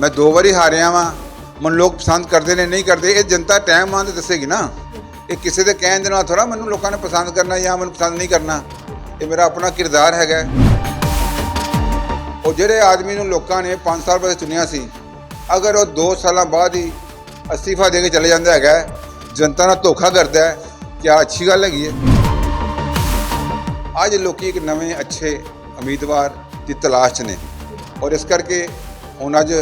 ਮੈਂ ਦੋ ਵਾਰੀ ਹਾਰਿਆ ਵਾਂ। ਮੈਨੂੰ ਲੋਕ ਪਸੰਦ ਕਰਦੇ ਨੇ, ਨਹੀਂ ਕਰਦੇ, ਇਹ ਜਨਤਾ ਟਾਈਮ ਆਉਣ ਤੇ ਦੱਸੇਗੀ ਨਾ। ਇਹ ਕਿਸੇ ਦੇ ਕਹਿਣ ਦੇ ਨਾਲ ਥੋੜਾ ਮੈਨੂੰ ਲੋਕਾਂ ਨੇ ਪਸੰਦ ਕਰਨਾ ਜਾਂ ਮੈਨੂੰ ਪਸੰਦ ਨਹੀਂ ਕਰਨਾ। ਇਹ ਮੇਰਾ ਆਪਣਾ ਕਿਰਦਾਰ ਹੈਗਾ। ਉਹ ਜਿਹੜੇ ਆਦਮੀ ਨੂੰ ਲੋਕਾਂ ਨੇ 5 ਸਾਲ ਬਾਅਦ ਚੁਣਿਆ ਸੀ, ਅਗਰ ਉਹ 2 ਸਾਲਾਂ ਬਾਅਦ ਹੀ ਅਸਤੀਫਾ ਦੇ ਕੇ ਚਲੇ ਜਾਂਦਾ ਹੈਗਾ, ਜਨਤਾ ਨਾਲ ਧੋਖਾ ਕਰਦਾ ਹੈ, ਕਿਆ ਅੱਛੀ ਗੱਲ ਹੈਗੀ ਹੈ। ਅੱਜ ਲੋਕੀ ਇੱਕ ਨਵੇਂ, ਅੱਛੇ ਉਮੀਦਵਾਰ ਦੀ ਤਲਾਸ਼ 'ਚ ਨੇ। ਔਰ ਇਸ ਕਰਕੇ ਹੁਣ ਅੱਜ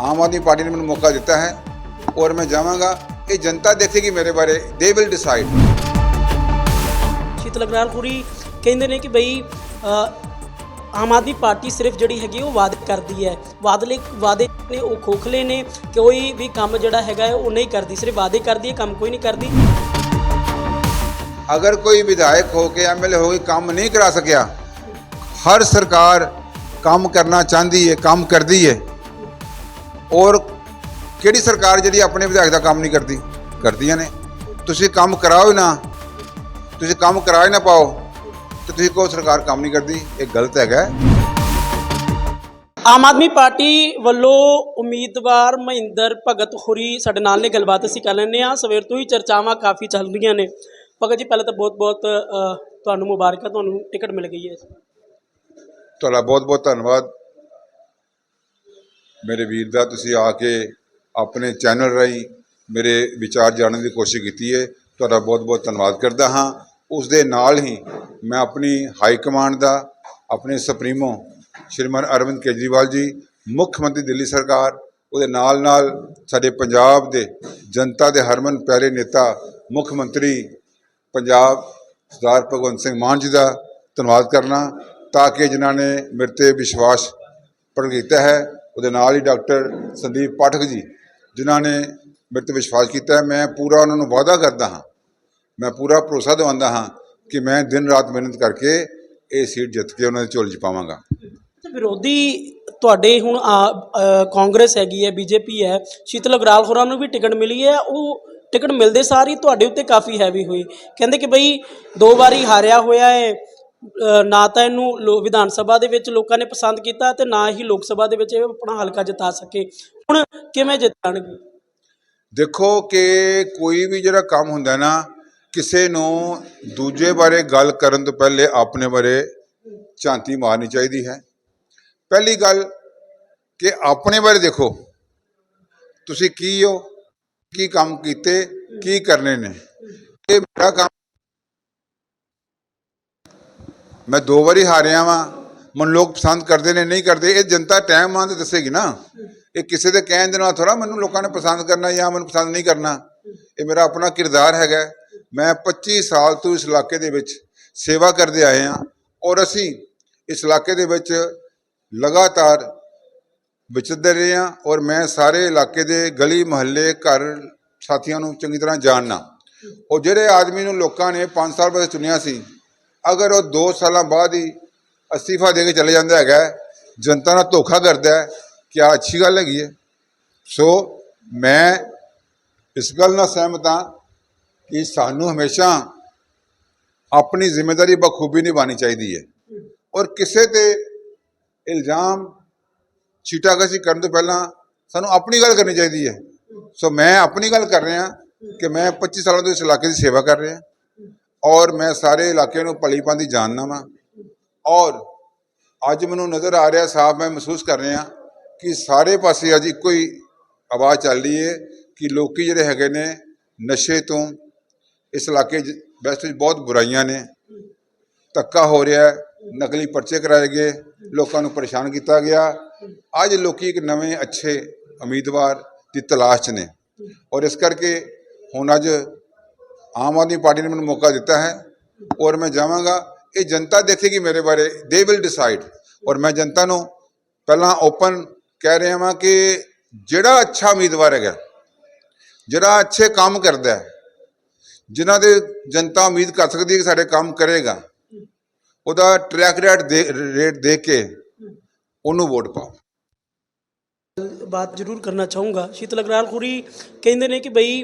ਆਮ ਆਦਮੀ ਪਾਰਟੀ ਨੇ ਮੈਨੂੰ ਮੌਕਾ ਦਿੱਤਾ ਹੈ ਔਰ ਮੈਂ ਜਾਵਾਂਗਾ ਇਹ ਜਨਤਾ ਦੇਖੇਗੀ ਮੇਰੇ ਬਾਰੇ ਦੇ ਵਿਲ ਡਿਸਾਈਡ ਸ਼ੀਤਲ ਅਗਰਾਲਪੁਰੀ ਕਹਿੰਦੇ ਨੇ ਕਿ ਬਈ ਅ, ਆਮ ਆਦਮੀ ਪਾਰਟੀ ਸਿਰਫ ਜਿਹੜੀ ਹੈਗੀ ਉਹ ਵਾਅਦੇ ਕਰਦੀ ਹੈ ਵਾਦਲੇ ਵਾਅਦੇ ਨੇ ਉਹ ਖੋਖਲੇ ਨੇ ਕੋਈ ਵੀ ਕੰਮ ਜਿਹੜਾ ਹੈਗਾ ਹੈ ਉਹ ਨਹੀਂ ਕਰਦੀ ਸਿਰਫ ਵਾਅਦੇ ਕਰਦੀ ਹੈ ਕੰਮ ਕੋਈ ਨਹੀਂ ਕਰਦੀ ਅਗਰ ਕੋਈ ਵਿਧਾਇਕ ਹੋ ਕੇ ਐਮਐਲਏ ਹੋ ਕੇ ਕੰਮ ਨਹੀਂ ਕਰਾ ਸਕਿਆ ਹਰ ਸਰਕਾਰ ਕੰਮ ਕਰਨਾ ਚਾਹੁੰਦੀ ਹੈ ਕੰਮ ਕਰਦੀ ਹੈ ਔਰ ਕਿਹੜੀ ਸਰਕਾਰ ਜਿਹੜੀ ਆਪਣੇ ਵਿਧਾਇਕ ਦਾ ਕੰਮ ਨਹੀਂ ਕਰਦੀ? ਕਰਦੀਆਂ ਨੇ। ਤੁਸੀਂ ਕੰਮ ਕਰਾਓ ਨਾ। ਤੁਸੀਂ ਕੰਮ ਕਰਾ ਹੀ ਨਾ ਪਾਓ। ਤੇ ਤੁਸੀਂ ਕਹੋ ਸਰਕਾਰ ਕੰਮ ਨਹੀਂ ਕਰਦੀ। ਇਹ ਗਲਤ ਹੈਗਾ। ਆਮ ਆਦਮੀ ਪਾਰਟੀ ਵੱਲੋਂ ਉਮੀਦਵਾਰ ਮਹਿੰਦਰ ਭਗਤ ਖੁਰੀ ਸਾਡੇ ਨਾਲ ਨੇ। ਗੱਲਬਾਤ ਅਸੀਂ ਕਰ ਲੈਂਦੇ ਆ ਸਵੇਰ ਤੋਂ ਹੀ ਚਰਚਾਵਾਂ ਕਾਫੀ ਚੱਲ ਰਹੀਆਂ ਨੇ। ਭਗਤ ਜੀ ਪਹਿਲਾਂ ਤਾਂ ਬਹੁਤ ਬਹੁਤ ਅ, ਤੁਹਾਨੂੰ ਮੁਬਾਰਕਾਂ। ਤੁਹਾਨੂੰ ਟਿਕਟ ਮਿਲ ਗਈ ਹੈ ਤੁਹਾਡਾ ਬਹੁਤ ਬਹੁਤ ਧੰਨਵਾਦ। ਮੇਰੇ ਵੀਰ ਦਾ ਤੁਸੀਂ ਆ ਕੇ ਆਪਣੇ ਚੈਨਲ ਰਾਹੀਂ ਮੇਰੇ ਵਿਚਾਰ ਜਾਣਨ ਦੀ ਕੋਸ਼ਿਸ਼ ਕੀਤੀ ਹੈ ਤੁਹਾਡਾ ਬਹੁਤ ਬਹੁਤ ਧੰਨਵਾਦ ਕਰਦਾ ਹਾਂ। ਉਸ ਦੇ ਨਾਲ ਹੀ ਮੈਂ ਆਪਣੀ ਹਾਈ ਕਮਾਂਡ ਦਾ, ਆਪਣੇ ਸੁਪਰੀਮੋ ਸ਼੍ਰੀਮਾਨ ਅਰਵਿੰਦ ਕੇਜਰੀਵਾਲ ਜੀ, ਮੁੱਖ ਮੰਤਰੀ ਦਿੱਲੀ ਸਰਕਾਰ, ਉਹਦੇ ਨਾਲ ਨਾਲ ਸਾਡੇ ਪੰਜਾਬ ਦੇ ਜਨਤਾ ਦੇ ਹਰਮਨ ਪਿਆਰੇ ਨੇਤਾ, ਮੁੱਖ ਮੰਤਰੀ ਪੰਜਾਬ ਸਰਦਾਰ ਭਗਵੰਤ ਸਿੰਘ ਮਾਨ ਜੀ ਦਾ ਧੰਨਵਾਦ ਕਰਨਾ ਤਾਂ ਕਿ ਜਿਨ੍ਹਾਂ ਨੇ ਮੇਰੇ ਤੇ ਵਿਸ਼ਵਾਸ ਪ੍ਰਗਟ ਕੀਤਾ ਹੈ। ਉਹਦੇ ਨਾਲ ਹੀ ਡਾਕਟਰ ਸੰਦੀਪ ਪਾਠਕ ਜੀ, ਜਿਨ੍ਹਾਂ ਨੇ ਮੇਰੇ ਤੇ ਵਿਸ਼ਵਾਸ ਕੀਤਾ ਮੈਂ ਪੂਰਾ ਉਹਨਾਂ ਨੂੰ ਵਾਅਦਾ ਕਰਦਾ ਹਾਂ, ਮੈਂ ਪੂਰਾ ਭਰੋਸਾ ਦਿਵਾਉਂਦਾ ਹਾਂ ਕਿ ਮੈਂ ਦਿਨ ਰਾਤ ਮਿਹਨਤ ਕਰਕੇ ਇਹ ਸੀਟ ਜਿੱਤ ਕੇ ਉਹਨਾਂ ਦੇ ਝੋਲੀ 'ਚ ਪਾਵਾਂਗਾ। ਵਿਰੋਧੀ ਤੁਹਾਡੇ ਹੁਣ ਆ- ਕਾਂਗਰਸ ਹੈਗੀ ਹੈ, ਬੀਜੇਪੀ ਹੈ, ਸ਼ੀਤਲ ਅਗਰਾਲ ਹੋਰਾਂ ਨੂੰ ਵੀ ਟਿਕਟ ਮਿਲੀ ਹੈ, ਉਹ ਟਿਕਟ ਮਿਲਦੇ ਸਾਰ ਹੀ ਤੁਹਾਡੇ ਉੱਤੇ ਕਾਫੀ ਹੈਵੀ ਹੋਈ। ਕਹਿੰਦੇ ਕਿ ਬਈ ਦੋ ਵਾਰੀ ਹਾਰਿਆ ਹੋਇਆ ਹੈ ਨਾ ਤਾਂ ਇਹਨੂੰ ਲੋ- ਵਿਧਾਨ ਸਭਾ ਦੇ ਵਿੱਚ ਲੋਕਾਂ ਨੇ ਪਸੰਦ ਕੀਤਾ ਤੇ ਨਾ ਹੀ ਲੋਕ ਸਭਾ ਦੇ ਵਿੱਚ ਇਹ ਆਪਣਾ ਹਲਕਾ ਜਿਤਾ ਸਕੇ। ਹੁਣ ਕਿਵੇਂ ਜਿੱਤਣਗੇ? ਦੇਖੋ ਕਿ ਕੋਈ ਵੀ ਜਿਹੜਾ ਕੰਮ ਹੁੰਦਾ ਨਾ, ਕਿਸੇ ਨੂੰ ਦੂਜੇ ਬਾਰੇ ਗੱਲ ਕਰਨ ਤੋਂ ਪਹਿਲੇ ਆਪਣੇ ਬਾਰੇ ਝਾਂਤੀ ਮਾਰਨੀ ਚਾਹੀਦੀ ਹੈ। ਪਹਿਲੀ ਗੱਲ ਕਿ ਆਪਣੇ ਬਾਰੇ ਦੇਖੋ, ਤੁਸੀਂ ਕੀ ਹੋ, ਕੀ ਕੰਮ ਕੀਤੇ, ਕੀ ਕਰਨੇ ਨੇ। ਇਹ ਮੇਰਾ ਕੰਮ ਮੈਂ ਦੋ ਵਾਰੀ ਹਾਰਿਆ ਵਾਂ। ਮੈਨੂੰ ਲੋਕ ਪਸੰਦ ਕਰਦੇ ਨੇ, ਨਹੀਂ ਕਰਦੇ, ਇਹ ਜਨਤਾ ਟਾਈਮ ਆਉਣ ਤੇ ਦੱਸੇਗੀ ਨਾ। ਇਹ ਕਿਸੇ ਦੇ ਕਹਿਣ ਦੇ ਨਾਲ ਥੋੜਾ ਮੈਨੂੰ ਲੋਕਾਂ ਨੇ ਪਸੰਦ ਕਰਨਾ ਜਾਂ ਮੈਨੂੰ ਪਸੰਦ ਨਹੀਂ ਕਰਨਾ। ਇਹ ਮੇਰਾ ਆਪਣਾ ਕਿਰਦਾਰ ਹੈਗਾ। ਮੈਂ 25 ਸਾਲ ਤੋਂ ਇਸ ਇਲਾਕੇ ਦੇ ਵਿੱਚ ਸੇਵਾ ਕਰਦੇ ਆਏ ਹਾਂ ਔਰ ਅਸੀਂ ਇਸ ਇਲਾਕੇ ਦੇ ਵਿੱਚ ਲਗਾਤਾਰ ਵਿਚਰਦੇ ਰਹੇ ਹਾਂ ਔਰ ਮੈਂ ਸਾਰੇ ਇਲਾਕੇ ਦੇ ਗਲੀ, ਮੁਹੱਲੇ, ਘਰ ਸਾਥੀਆਂ ਨੂੰ ਚੰਗੀ ਤਰ੍ਹਾਂ ਜਾਣਨਾ ਉਹ ਜਿਹੜੇ ਆਦਮੀ ਨੂੰ ਲੋਕਾਂ ਨੇ 5 ਸਾਲ ਬਾਅਦ ਚੁਣਿਆ ਸੀ ਅਗਰ ਉਹ 2 ਸਾਲਾਂ ਬਾਅਦ ਹੀ ਅਸਤੀਫਾ ਦੇ ਕੇ ਚਲੇ ਜਾਂਦਾ ਹੈਗਾ ਜਨਤਾ ਨਾਲ ਧੋਖਾ ਕਰਦਾ ਹੈ, ਕਿਆ ਅੱਛੀ ਗੱਲ ਹੈਗੀ ਹੈ? ਸੋ ਮੈਂ ਇਸ ਗੱਲ ਨਾਲ ਸਹਿਮਤ ਹਾਂ ਕਿ ਸਾਨੂੰ ਹਮੇਸ਼ਾ ਆਪਣੀ ਜ਼ਿੰਮੇਵਾਰੀ ਬਖੂਬੀ ਨਿਭਾਉਣੀ ਚਾਹੀਦੀ ਹੈ। ਔਰ ਕਿਸੇ ਤੇ ਇਲਜ਼ਾਮ ਛੀਟਾਕਸ਼ੀ ਕਰਨ ਤੋਂ ਪਹਿਲਾਂ ਸਾਨੂੰ ਆਪਣੀ ਗੱਲ ਕਰਨੀ ਚਾਹੀਦੀ ਹੈ। ਸੋ ਮੈਂ ਆਪਣੀ ਗੱਲ ਕਰ ਰਿਹਾ ਕਿ ਮੈਂ 25 ਸਾਲਾਂ ਤੋਂ ਇਸ ਇਲਾਕੇ ਦੀ ਸੇਵਾ ਕਰ ਰਿਹਾ। ਔਰ ਮੈਂ ਸਾਰੇ ਇਲਾਕੇ ਨੂੰ ਭਲੀ ਭਾਂਤੀ ਜਾਣਨਾ ਵਾਂ। ਔਰ ਅੱਜ ਮੈਨੂੰ ਨਜ਼ਰ ਆ ਰਿਹਾ ਸਾਫ਼ ਮੈਂ ਮਹਿਸੂਸ ਕਰ ਰਿਹਾ ਕਿ ਸਾਰੇ ਪਾਸੇ ਅੱਜ ਇੱਕੋ ਹੀ ਆਵਾਜ਼ ਚੱਲ ਰਹੀ ਹੈ ਕਿ ਲੋਕੀ ਜਿਹੜੇ ਹੈਗੇ ਨੇ ਨਸ਼ੇ ਤੋਂ ਇਸ ਇਲਾਕੇ 'ਚ ਵੈਸਟ ਵਿੱਚ ਬਹੁਤ ਬੁਰਾਈਆਂ ਨੇ। ਧੱਕਾ ਹੋ ਰਿਹਾ ਨਕਲੀ ਪਰਚੇ ਕਰਾਏ ਗਏ, ਲੋਕਾਂ ਨੂੰ ਪਰੇਸ਼ਾਨ ਕੀਤਾ ਗਿਆ। ਅੱਜ ਲੋਕੀ ਇੱਕ ਨਵੇਂ ਅੱਛੇ ਉਮੀਦਵਾਰ ਦੀ ਤਲਾਸ਼ 'ਚ ਨੇ। ਔਰ ਇਸ ਕਰਕੇ ਹੁਣ ਅੱਜ ਆਮ ਆਦਮੀ ਪਾਰਟੀ ਨੇ ਮੈਨੂੰ ਮੌਕਾ ਦਿੱਤਾ ਹੈ ਔਰ ਮੈਂ ਜਾਵਾਂਗਾ। ਇਹ ਜਨਤਾ ਦੇਖੇਗੀ ਮੇਰੇ ਬਾਰੇ। ਦੇ ਵਿਲ ਡਿਸਾਈਡ ਔਰ ਮੈਂ ਜਨਤਾ ਨੂੰ ਪਹਿਲਾਂ ਓਪਨ ਕਹਿ ਰਿਹਾ ਹਾਂ ਕਿ ਜਿਹੜਾ ਅੱਛਾ ਉਮੀਦਵਾਰ ਹੈਗਾ, ਜਿਹੜਾ ਅੱਛੇ ਕੰਮ ਕਰਦਾ ਹੈ, ਜਿਨ੍ਹਾਂ ਦੇ ਜਨਤਾ ਉਮੀਦ ਕਰ ਸਕਦੀ ਹੈ ਕਿ ਸਾਡੇ ਕੰਮ ਕਰੇਗਾ, ਉਹਦਾ ਟਰੈਕ ਰੇਟ ਦੇ ਰੇਟ ਦੇ ਕੇ ਉਹਨੂੰ ਵੋਟ ਪਾਓ। ਬਾਤ ਜ਼ਰੂਰ ਕਰਨਾ ਚਾਹੂੰਗਾ। ਸ਼ੀਤਲ ਅਗਰਾਲ ਖੁਰੀ ਕਹਿੰਦੇ ਨੇ ਕਿ ਬਈ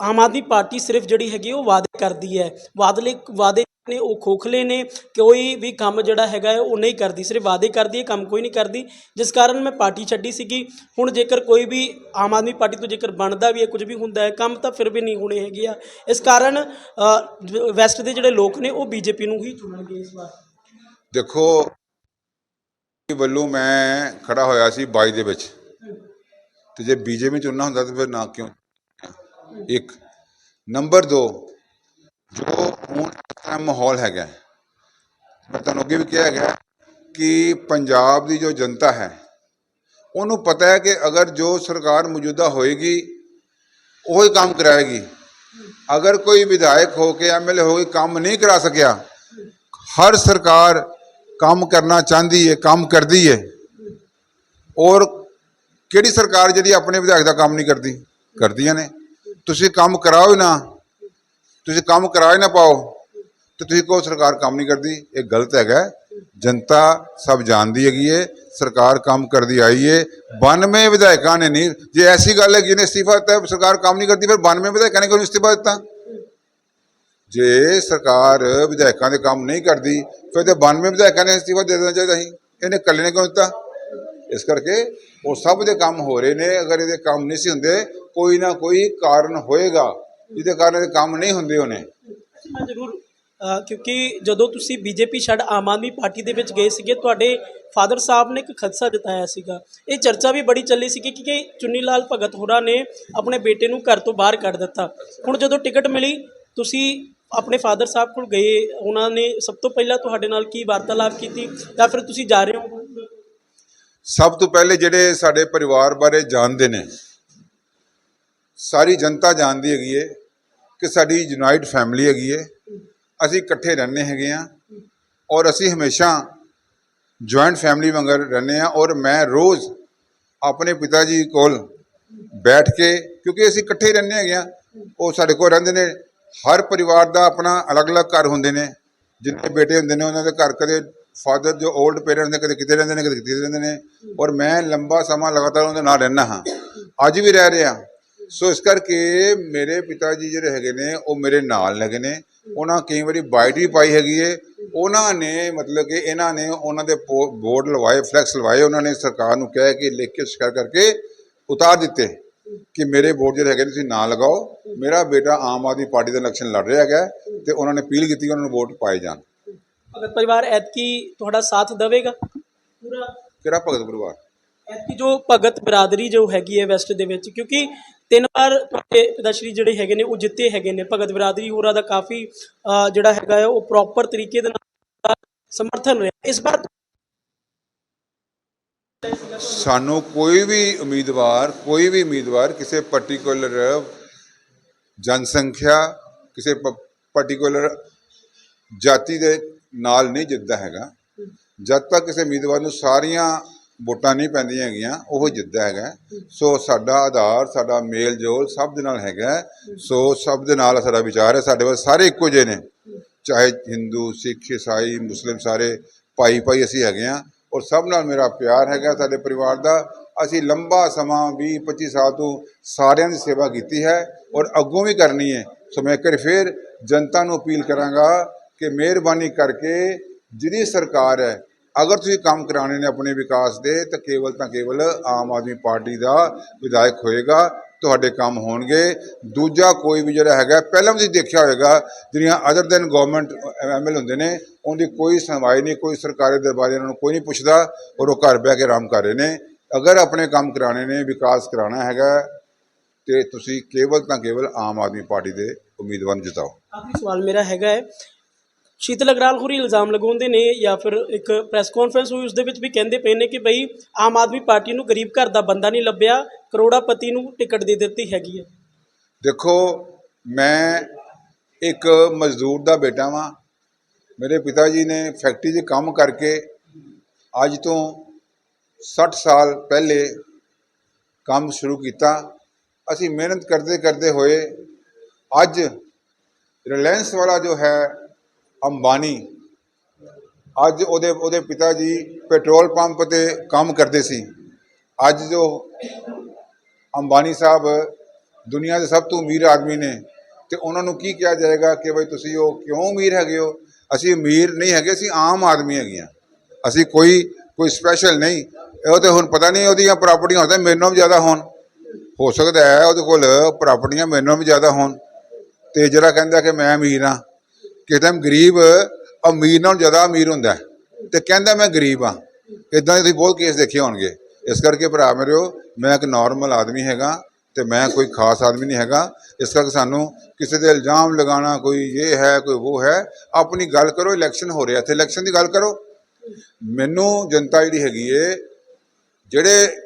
ਆਮ ਆਦਮੀ ਪਾਰਟੀ ਸਿਰਫ ਜਿਹੜੀ ਹੈਗੀ ਉਹ ਵਾਅਦੇ ਕਰਦੀ ਹੈ। ਵਾਦਲੇ ਵਾਅਦੇ ਨੇ ਉਹ ਖੋਖਲੇ ਨੇ, ਕੋਈ ਵੀ ਕੰਮ ਜਿਹੜਾ ਹੈਗਾ ਉਹ ਨਹੀਂ ਕਰਦੀ। ਸਿਰਫ ਵਾਅਦੇ ਕਰਦੀ ਹੈ, ਕੰਮ ਕੋਈ ਨਹੀਂ ਕਰਦੀ। ਜਿਸ ਕਾਰਨ ਮੈਂ ਪਾਰਟੀ ਛੱਡੀ ਸੀਗੀ। ਹੁਣ ਜੇਕਰ ਕੋਈ ਵੀ ਆਮ ਆਦਮੀ ਪਾਰਟੀ ਤੋਂ ਜੇਕਰ ਬਣਦਾ ਵੀ ਹੈ, ਕੁਝ ਵੀ ਹੁੰਦਾ ਹੈ, ਕੰਮ ਤਾਂ ਫਿਰ ਵੀ ਨਹੀਂ ਹੋਣੇ ਹੈਗੇ ਆ। ਇਸ ਕਾਰਨ ਵੈਸਟ ਦੇ ਜਿਹੜੇ ਲੋਕ ਨੇ, ਉਹ ਬੀਜੇਪੀ ਨੂੰ ਹੀ ਚੁਣਨਗੇ ਇਸ ਵਾਰ। ਦੇਖੋ ਵੱਲੋਂ ਮੈਂ ਖੜਾ ਹੋਇਆ ਸੀ 22 ਦੇ ਵਿੱਚ। ਤੇ ਜੇ ਬੀਜੇਪੀ ਚੁਣਨਾ ਹੁੰਦਾ ਤਾਂ ਫਿਰ ਨਾ ਕਿਉਂ? ਇੱਕ। ਨੰਬਰ 2 ਜੋ ਹੁਣ ਇਸ ਮਾਹੌਲ ਹੈਗਾ, ਮੈਂ ਤੁਹਾਨੂੰ ਅੱਗੇ ਵੀ ਕਿਹਾ ਹੈਗਾ ਕਿ ਪੰਜਾਬ ਦੀ ਜੋ ਜਨਤਾ ਹੈ, ਉਹਨੂੰ ਪਤਾ ਹੈ ਕਿ ਅਗਰ ਜੋ ਸਰਕਾਰ ਮੌਜੂਦਾ ਹੋਏਗੀ, ਉਹ ਹੀ ਕੰਮ ਕਰਾਏਗੀ। ਅਗਰ ਕੋਈ ਵਿਧਾਇਕ ਹੋ ਕੇ ਐਮਐਲਏ ਹੋ ਕੇ ਕੰਮ ਨਹੀਂ ਕਰਾ ਸਕਿਆ, ਹਰ ਸਰਕਾਰ ਕੰਮ ਕਰਨਾ ਚਾਹੁੰਦੀ ਹੈ ਕੰਮ ਕਰਦੀ ਹੈ ਔਰ ਕਿਹੜੀ ਸਰਕਾਰ ਜਿਹੜੀ ਆਪਣੇ ਵਿਧਾਇਕ ਦਾ ਕੰਮ ਨਹੀਂ ਕਰਦੀ? ਕਰਦੀਆਂ ਨੇ। ਤੁਸੀਂ ਕੰਮ ਕਰਾਓ ਹੀ ਨਾ ਤੁਸੀਂ ਕੰਮ ਕਰਾ ਹੀ ਨਾ ਪਾਓ ਤੇ ਤੁਸੀਂ ਕਹੋ ਸਰਕਾਰ ਕੰਮ ਨਹੀਂ ਕਰਦੀ ਇਹ ਗਲਤ ਹੈਗਾ ਹੈ। ਜਨਤਾ ਸਭ ਜਾਣਦੀ ਹੈਗੀ ਏ ਸਰਕਾਰ ਕੰਮ ਕਰਦੀ ਆਈ ਏ 92 ਵਿਧਾਇਕਾਂ ਨੇ ਨਹੀਂ ਜੇ ਐਸੀ ਗੱਲ ਹੈ ਜਿਹਨੇ ਅਸਤੀਫਾ ਦਿੱਤਾ ਸਰਕਾਰ ਕੰਮ ਨਹੀਂ ਕਰਦੀ ਫਿਰ 92 ਵਿਧਾਇਕਾਂ ਨੇ ਕਿਉਂ ਅਸਤੀਫਾ ਦਿੱਤਾ ਜੇ ਸਰਕਾਰ ਵਿਧਾਇਕਾਂ ਦੇ ਕੰਮ ਨਹੀਂ ਕਰਦੀ ਫਿਰ ਤੇ 92 ਵਿਧਾਇਕਾਂ ਨੇ ਅਸਤੀਫਾ ਦੇ ਦੇਣਾ ਚਾਹੀਦਾ ਸੀ ਇਹਨੇ ਇਕੱਲੇ ਨੇ ਕਿਉਂ ਦਿੱਤਾ ਇਸ ਕਰਕੇ ਉਹ ਸਭ ਦੇ ਕੰਮ ਹੋ ਰਹੇ ਨੇ। ਅਗਰ ਇਹਦੇ ਕੰਮ ਨਹੀਂ ਸੀ ਹੁੰਦੇ, ਕੋਈ ਨਾ ਕੋਈ ਕਾਰਨ ਹੋਏਗਾ, ਜਿਹਦੇ ਕਾਰਨ ਇਹਦੇ ਕੰਮ ਨਹੀਂ ਹੁੰਦੇ ਹੋਣੇ। ਮੈਂ ਜ਼ਰੂਰ ਕਿਉਂਕਿ ਜਦੋਂ ਤੁਸੀਂ ਬੀਜੇਪੀ ਛੱਡ ਆਮ ਆਦਮੀ ਪਾਰਟੀ ਦੇ ਵਿੱਚ ਗਏ ਸੀਗੇ, ਤੁਹਾਡੇ ਫਾਦਰ ਸਾਹਿਬ ਨੇ ਇੱਕ ਖਦਸ਼ਾ ਜਤਾਇਆ ਸੀਗਾ। ਇਹ ਚਰਚਾ ਵੀ ਬੜੀ ਚੱਲੀ ਸੀ ਕਿ ਚੁੰਨੀ ਲਾਲ ਭਗਤ ਹੋਰਾਂ ਨੇ ਆਪਣੇ ਬੇਟੇ ਨੂੰ ਘਰ ਤੋਂ ਬਾਹਰ ਕੱਢ ਦਿੱਤਾ। ਹੁਣ ਜਦੋਂ ਟਿਕਟ ਮਿਲੀ, ਤੁਸੀਂ ਆਪਣੇ ਫਾਦਰ ਸਾਹਿਬ ਕੋਲ ਗਏ, ਉਹਨਾਂ ਨੇ ਸਭ ਤੋਂ ਪਹਿਲਾਂ ਤੁਹਾਡੇ ਨਾਲ ਕੀ ਵਾਰਤਾਲਾਪ ਕੀਤੀ ਜਾਂ ਫਿਰ ਤੁਸੀਂ ਜਾ ਰਹੇ ਹੋ? ਸਭ ਤੋਂ ਪਹਿਲੇ ਜਿਹੜੇ ਸਾਡੇ ਪਰਿਵਾਰ ਬਾਰੇ ਜਾਣਦੇ ਨੇ, ਸਾਰੀ ਜਨਤਾ ਜਾਣਦੀ ਹੈਗੀ ਏ ਕਿ ਸਾਡੀ ਯੂਨਾਈਟ ਫੈਮਿਲੀ ਹੈਗੀ ਏ, ਅਸੀਂ ਇਕੱਠੇ ਰਹਿੰਦੇ ਹੈਗੇ ਆ ਔਰ ਅਸੀਂ ਹਮੇਸ਼ਾ ਜੁਆਇੰਟ ਫੈਮਿਲੀ ਵਾਂਗਰ ਰਹਿੰਦੇ ਆ ਔਰ ਮੈਂ ਰੋਜ਼ ਆਪਣੇ ਪਿਤਾ ਜੀ ਕੋਲ ਬੈਠ ਕੇ, ਕਿਉਂਕਿ ਅਸੀਂ ਇਕੱਠੇ ਰਹਿੰਦੇ ਹੈਗੇ ਆ, ਉਹ ਸਾਡੇ ਕੋਲ ਰਹਿੰਦੇ ਨੇ, ਹਰ ਪਰਿਵਾਰ ਦਾ ਆਪਣਾ ਅਲੱਗ-ਅਲੱਗ ਘਰ ਹੁੰਦੇ ਨੇ, ਜਿੰਨੇ ਬੇਟੇ ਹੁੰਦੇ ਨੇ ਉਹਨਾਂ ਦੇ ਘਰ ਕਦੇ ਫਾਦਰ ਜੋ 올ਡ ਪੇਰੈਂਟਸ ਨੇ ਕਦੇ ਕਿਤੇ ਰਹਿੰਦੇ ਨੇ, ਕਦੇ ਕਿਤੇ ਰਹਿੰਦੇ ਨੇ, ਔਰ ਮੈਂ ਲੰਬਾ ਸਮਾਂ ਲਗਾਤਾਰ ਉਹਨਾਂ ਦੇ ਨਾਲ ਰਹਿਣਾ ਹਾਂ। ਅੱਜ ਵੀ ਰਹਿ ਰਿਹਾ। ਸੋ ਇਸ ਕਰਕੇ ਮੇਰੇ ਪਿਤਾ ਜੀ ਜਿਹੜੇ ਹੈਗੇ ਨੇ, ਉਹ ਮੇਰੇ ਨਾਲ ਲੱਗੇ ਨੇ। ਉਹਨਾਂ ਕਈ ਵਾਰੀ ਬਾਈਟ ਵੀ ਪਾਈ ਹੈਗੀ ਏ। ਉਹਨਾਂ ਨੇ ਮਤਲਬ ਕਿ ਇਹਨਾਂ ਨੇ ਉਹਨਾਂ ਦੇ ਬੋਰਡ ਲਵਾਏ, ਫਲੈਕਸ ਲਵਾਏ, ਉਹਨਾਂ ਨੇ ਸਰਕਾਰ ਨੂੰ ਕਹਿ ਕੇ, ਲਿਖ ਕੇ ਸ਼ਿਕਾਇਤ ਕਰਕੇ ਉਤਾਰ ਦਿੱਤੇ ਕਿ ਮੇਰੇ ਵੋਟ ਜਿਹੜੇ ਹੈਗੇ ਨੇ, ਤੁਸੀਂ ਨਾ ਲਗਾਓ। ਮੇਰਾ ਬੇਟਾ ਆਮ ਆਦਮੀ ਪਾਰਟੀ ਦਾ ਇਲੈਕਸ਼ਨ ਲੜ ਰਿਹਾ ਹੈਗਾ ਤੇ ਉਹਨਾਂ ਨੇ ਅਪੀਲ ਕੀਤੀ ਕਿ ਉਹਨਾਂ ਨੂੰ ਵੋਟ ਪਾਏ ਜਾਣ। ਭਗਤ ਪਰਿਵਾਰ ਐਤਕੀ ਤੁਹਾਡਾ ਸਾਥ ਦੇਵੇਗਾ? ਪੂਰਾ? ਕਿਹੜਾ ਭਗਤ ਪਰਿਵਾਰ? ਐਤਕੀ ਜੋ ਭਗਤ ਬਰਾਦਰੀ ਜੋ ਹੈਗੀ ਹੈ ਵੈਸਟ ਦੇ ਵਿੱਚ ਕਿਉਂਕਿ ਤਿੰਨ ਵਾਰ ਤੁਹਾਡੇ ਪਿਤਾ ਸ਼੍ਰੀ ਜਿਹੜੇ ਹੈਗੇ ਨੇ ਉਹ ਜਿੱਤੇ ਹੈਗੇ ਨੇ। ਭਗਤ ਬਰਾਦਰੀ ਹੋਰਾਂ ਦਾ ਕਾਫੀ ਜਿਹੜਾ ਹੈਗਾ ਉਹ ਪ੍ਰੋਪਰ ਤਰੀਕੇ ਦੇ ਨਾਲ ਸਮਰਥਨ ਰਿਹਾ ਇਸ ਵਾਰ ਸਾਨੂੰ ਕੋਈ ਵੀ ਉਮੀਦਵਾਰ ਕੋਈ ਵੀ ਉਮੀਦਵਾਰ ਕਿਸੇ ਪਾਰਟਿਕੂਲਰ ਜਨਸੰਖਿਆ ਕਿਸੇ ਪਾਰਟਿਕੂਲਰ ਜਾਤੀ ਦੇ ਨਾਲ ਨਹੀਂ ਜਿੱਤਦਾ ਹੈਗਾ। ਜਦ ਤੱਕ ਕਿਸੇ ਉਮੀਦਵਾਰ ਨੂੰ ਸਾਰੀਆਂ ਵੋਟਾਂ ਨਹੀਂ ਪੈਂਦੀਆਂ ਹੈਗੀਆਂ, ਉਹ ਜਿੱਤਦਾ ਹੈਗਾ। ਸੋ ਸਾਡਾ ਆਧਾਰ, ਸਾਡਾ ਮੇਲ ਜੋਲ ਸਭ ਦੇ ਨਾਲ ਹੈਗਾ। ਸੋ ਸਭ ਦੇ ਨਾਲ ਸਾਡਾ ਵਿਚਾਰ ਹੈ, ਸਾਡੇ ਵੱਲ ਸਾਰੇ ਇੱਕੋ ਜਿਹੇ ਨੇ। ਚਾਹੇ ਹਿੰਦੂ, ਸਿੱਖ, ਈਸਾਈ, ਮੁਸਲਿਮ ਸਾਰੇ ਭਾਈ ਭਾਈ ਅਸੀਂ ਹੈਗੇ ਆ ਔਰ ਸਭ ਨਾਲ ਮੇਰਾ ਪਿਆਰ ਹੈਗਾ। ਸਾਡੇ ਪਰਿਵਾਰ ਦਾ ਅਸੀਂ ਲੰਬਾ ਸਮਾਂ 20 25 ਸਾਲ ਤੋਂ ਸਾਰਿਆਂ ਦੀ ਸੇਵਾ ਕੀਤੀ ਹੈ ਔਰ ਅੱਗੋਂ ਵੀ ਕਰਨੀ ਹੈ। ਸੋ ਮੈਂ ਇੱਕ ਵਾਰੀ ਫਿਰ ਜਨਤਾ ਨੂੰ ਅਪੀਲ ਕਰਾਂਗਾ ਕਿ ਮਿਹਰਬਾਨੀ ਕਰਕੇ ਜਿਹੜੀ ਸਰਕਾਰ ਹੈ, ਅਗਰ ਤੁਸੀਂ ਕੰਮ ਕਰਾਉਣੇ ਨੇ ਆਪਣੇ ਵਿਕਾਸ ਦੇ, ਤਾਂ ਕੇਵਲ ਤਾਂ ਕੇਵਲ ਆਮ ਆਦਮੀ ਪਾਰਟੀ ਦਾ ਵਿਧਾਇਕ ਹੋਏਗਾ, ਤੁਹਾਡੇ ਕੰਮ ਹੋਣਗੇ। ਦੂਜਾ ਕੋਈ ਵੀ ਜਿਹੜਾ ਹੈਗਾ, ਪਹਿਲਾਂ ਵੀ ਤੁਸੀਂ ਦੇਖਿਆ ਹੋਵੇਗਾ ਜਿਹੜੀਆਂ ਅਦਰ ਦੈਨ ਗਵਰਨਮੈਂਟ ਐਮਐਲ ਹੁੰਦੇ ਨੇ, ਉਹਦੀ ਕੋਈ ਸੁਣਵਾਈ ਨਹੀਂ, ਕੋਈ ਸਰਕਾਰੀ ਦਰਬਾਰੇ ਉਹਨਾਂ ਨੂੰ ਕੋਈ ਨਹੀਂ ਪੁੱਛਦਾ, ਔਰ ਉਹ ਘਰ ਬਹਿ ਕੇ ਆਰਾਮ ਕਰ ਰਹੇ ਨੇ। ਅਗਰ ਆਪਣੇ ਕੰਮ ਕਰਾਣੇ ਨੇ, ਵਿਕਾਸ ਕਰਾਉਣਾ ਹੈਗਾ, ਤੇ ਤੁਸੀਂ ਕੇਵਲ ਤਾਂ ਕੇਵਲ ਆਮ ਆਦਮੀ ਪਾਰਟੀ ਦੇ ਉਮੀਦਵਾਰ ਨੂੰ ਜਿਤਾਓ। ਆਖਰੀ ਸਵਾਲ ਮੇਰਾ ਹੈਗਾ ਹੈ ਸ਼ੀਤਲ ਅਗਰਾਲ ਹੋਰੀ ਇਲਜ਼ਾਮ ਲਗਾਉਂਦੇ ਨੇ ਜਾਂ ਫਿਰ ਇੱਕ ਪ੍ਰੈਸ ਕਾਨਫਰੰਸ ਹੋਈ ਉਸ ਦੇ ਵਿੱਚ ਵੀ ਕਹਿੰਦੇ ਪਏ ਨੇ ਕਿ ਬਈ ਆਮ ਆਦਮੀ ਪਾਰਟੀ ਨੂੰ ਗਰੀਬ ਘਰ ਦਾ ਬੰਦਾ ਨਹੀਂ ਲੱਭਿਆ, ਕਰੋੜਾਪਤੀ ਨੂੰ ਟਿਕਟ ਦੇ ਦਿੱਤੀ ਹੈਗੀ ਹੈ। ਦੇਖੋ, ਮੈਂ ਇੱਕ ਮਜ਼ਦੂਰ ਦਾ ਬੇਟਾ ਵਾਂ। ਮੇਰੇ ਪਿਤਾ ਜੀ ਨੇ ਫੈਕਟਰੀ 'ਚ ਕੰਮ ਕਰਕੇ ਅੱਜ ਤੋਂ 60 ਸਾਲ ਪਹਿਲੇ ਕੰਮ ਸ਼ੁਰੂ ਕੀਤਾ। ਅਸੀਂ ਮਿਹਨਤ ਕਰਦੇ ਕਰਦੇ ਹੋਏ ਅੱਜ ਰਿਲਾਇੰਸ ਵਾਲਾ ਜੋ ਹੈ ਅੰਬਾਨੀ ਅੱਜ ਉਹਦੇ ਉਹਦੇ ਪਿਤਾ ਜੀ ਪੈਟਰੋਲ ਪੰਪ ਤੇ ਕੰਮ ਕਰਦੇ ਸੀ। ਅੱਜ ਜੋ ਅੰਬਾਨੀ ਸਾਹਿਬ ਦੁਨੀਆ ਦੇ ਸਭ ਤੋਂ ਅਮੀਰ ਆਦਮੀ ਨੇ ਤੇ ਉਹਨਾਂ ਨੂੰ ਕੀ ਕਿਹਾ ਜਾਏਗਾ ਕਿ ਬਈ ਤੁਸੀਂ ਉਹ ਕਿਉਂ ਅਮੀਰ ਹੈਗੇ ਹੋ? ਅਸੀਂ ਅਮੀਰ ਨਹੀਂ ਹੈਗੇ, ਅਸੀਂ ਆਮ ਆਦਮੀ ਹੈਗੇ ਹਾਂ। ਅਸੀਂ ਕੋਈ ਕੋਈ ਸਪੈਸ਼ਲ ਨਹੀਂ। ਉਹ ਤੇ ਹੁਣ ਪਤਾ ਨਹੀਂ ਉਹਦੀਆਂ ਪ੍ਰਾਪਰਟੀਆਂ ਹੁੰਦਾ ਮੇਰੇ ਨਾਲੋਂ ਵੀ ਜ਼ਿਆਦਾ ਹੋਣ। ਹੋ ਸਕਦਾ ਹੈ ਉਹਦੇ ਕੋਲ ਪ੍ਰਾਪਰਟੀਆਂ ਮੇਰੇ ਨਾਲੋਂ ਵੀ ਜ਼ਿਆਦਾ ਹੋਣ। ਤੇ ਜਿਹੜਾ ਕਹਿੰਦਾ ਕਿ ਮੈਂ ਅਮੀਰ ਹਾਂ ਕਿਸੇ ਟਾਈਮ ਗਰੀਬ, ਅਮੀਰ ਨਾਲੋਂ ਜ਼ਿਆਦਾ ਅਮੀਰ ਹੁੰਦਾ ਹੈ। ਤੇ ਕਹਿੰਦਾ ਮੈਂ ਗਰੀਬ ਹਾਂ। ਇਦਾਂ ਦੇ ਤੁਸੀਂ ਬਹੁਤ ਕੇਸ ਦੇਖੇ ਹੋਣਗੇ। ਇਸ ਕਰਕੇ ਭਰਾ ਮੇਰਿਓ, ਮੈਂ ਇੱਕ ਨਾਰਮਲ ਆਦਮੀ ਹੈਗਾ ਤੇ ਮੈਂ ਕੋਈ ਖਾਸ ਆਦਮੀ ਨਹੀਂ ਹੈਗਾ। ਇਸ ਕਰਕੇ ਸਾਨੂੰ ਕਿਸੇ ਦੇ ਇਲਜ਼ਾਮ ਲਗਾਉਣਾ ਕੋਈ ਇਹ ਹੈ, ਕੋਈ ਉਹ ਹੈ, ਆਪਣੀ ਗੱਲ ਕਰੋ ਇਲੈਕਸ਼ਨ ਹੋ ਰਿਹਾ। ਇੱਥੇ ਇਲੈਕਸ਼ਨ ਦੀ ਗੱਲ ਕਰੋ। ਮੈਨੂੰ ਜਨਤਾ ਜਿਹੜੀ ਹੈਗੀ ਏ, ਜਿਹੜੇ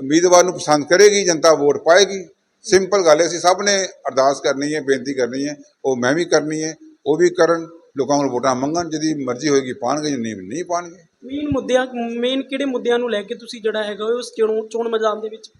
ਉਮੀਦਵਾਰ ਨੂੰ ਪਸੰਦ ਕਰੇਗੀ, ਜਨਤਾ ਵੋਟ ਪਾਏਗੀ। ਸਿੰਪਲ ਗੱਲ ਹੈ, ਅਸੀਂ ਸਭ ਨੇ ਅਰਦਾਸ ਕਰਨੀ ਹੈ, ਬੇਨਤੀ ਕਰਨੀ ਹੈ, ਉਹ ਮੈਂ ਵੀ ਕਰਨੀ ਹੈ। ਉਹ ਵੀ ਕਰਨ ਲੋਕਾਂ ਕੋਲ ਵੋਟਾਂ ਮੰਗਣ ਜਿਹਦੀ ਮਰਜ਼ੀ ਹੋਏਗੀ ਪਾਣਗੇ ਜੇ ਨਹੀਂ ਨਹੀਂ ਪਾਣਗੇ। ਮੇਨ ਮੁੱਦਿਆਂ ਮੇਨ ਕਿਹੜੇ ਮੁੱਦਿਆਂ ਨੂੰ ਲੈ ਕੇ ਤੁਸੀਂ ਜਿਹੜਾ ਹੈਗਾ ਉਸ ਚੋਣ ਚੋਣ ਮੈਦਾਨ ਦੇ ਵਿੱਚ?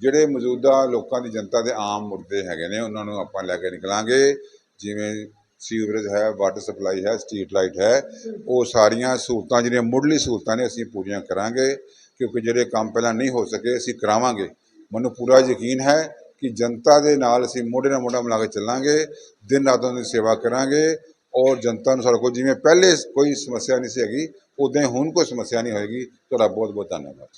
ਜਿਹੜੇ ਮੌਜੂਦਾ ਲੋਕਾਂ ਦੀ ਜਨਤਾ ਦੇ ਆਮ ਮੁੱਦੇ ਹੈਗੇ ਨੇ ਉਹਨਾਂ ਨੂੰ ਆਪਾਂ ਲੈ ਕੇ ਨਿਕਲਾਂਗੇ। ਜਿਵੇਂ ਸੀਵਰੇਜ ਹੈ ਵਾਟਰ ਸਪਲਾਈ ਹੈ ਸਟਰੀਟ ਲਾਈਟ ਹੈ ਉਹ ਸਾਰੀਆਂ ਸਹੂਲਤਾਂ ਜਿਹੜੀਆਂ ਮੁੱਢਲੀ ਸਹੂਲਤਾਂ ਨੇ ਅਸੀਂ ਪੂਰੀਆਂ ਕਰਾਂਗੇ। ਕਿਉਂਕਿ ਜਿਹੜੇ ਕੰਮ ਪਹਿਲਾਂ ਨਹੀਂ ਹੋ ਸਕੇ ਅਸੀਂ ਕਰਾਵਾਂਗੇ। ਮੈਨੂੰ ਪੂਰਾ ਯਕੀਨ ਹੈ ਕਿ ਜਨਤਾ ਦੇ ਨਾਲ ਅਸੀਂ ਮੋਢੇ ਨਾਲ ਮੋਢਾ ਮਿਲਾ ਕੇ ਚੱਲਾਂਗੇ, ਦਿਨ ਰਾਤ ਉਹਨਾਂ ਦੀ ਸੇਵਾ ਕਰਾਂਗੇ ਔਰ ਜਨਤਾ ਨੂੰ ਸਾਡੇ ਕੋਲ ਜਿਵੇਂ ਪਹਿਲੇ ਕੋਈ ਸਮੱਸਿਆ ਨਹੀਂ ਸੀ ਹੈਗੀ, ਉਦਾਂ ਹੀ ਹੁਣ ਕੋਈ ਸਮੱਸਿਆ ਨਹੀਂ ਹੋਏਗੀ। ਤੁਹਾਡਾ ਬਹੁਤ ਬਹੁਤ ਧੰਨਵਾਦ।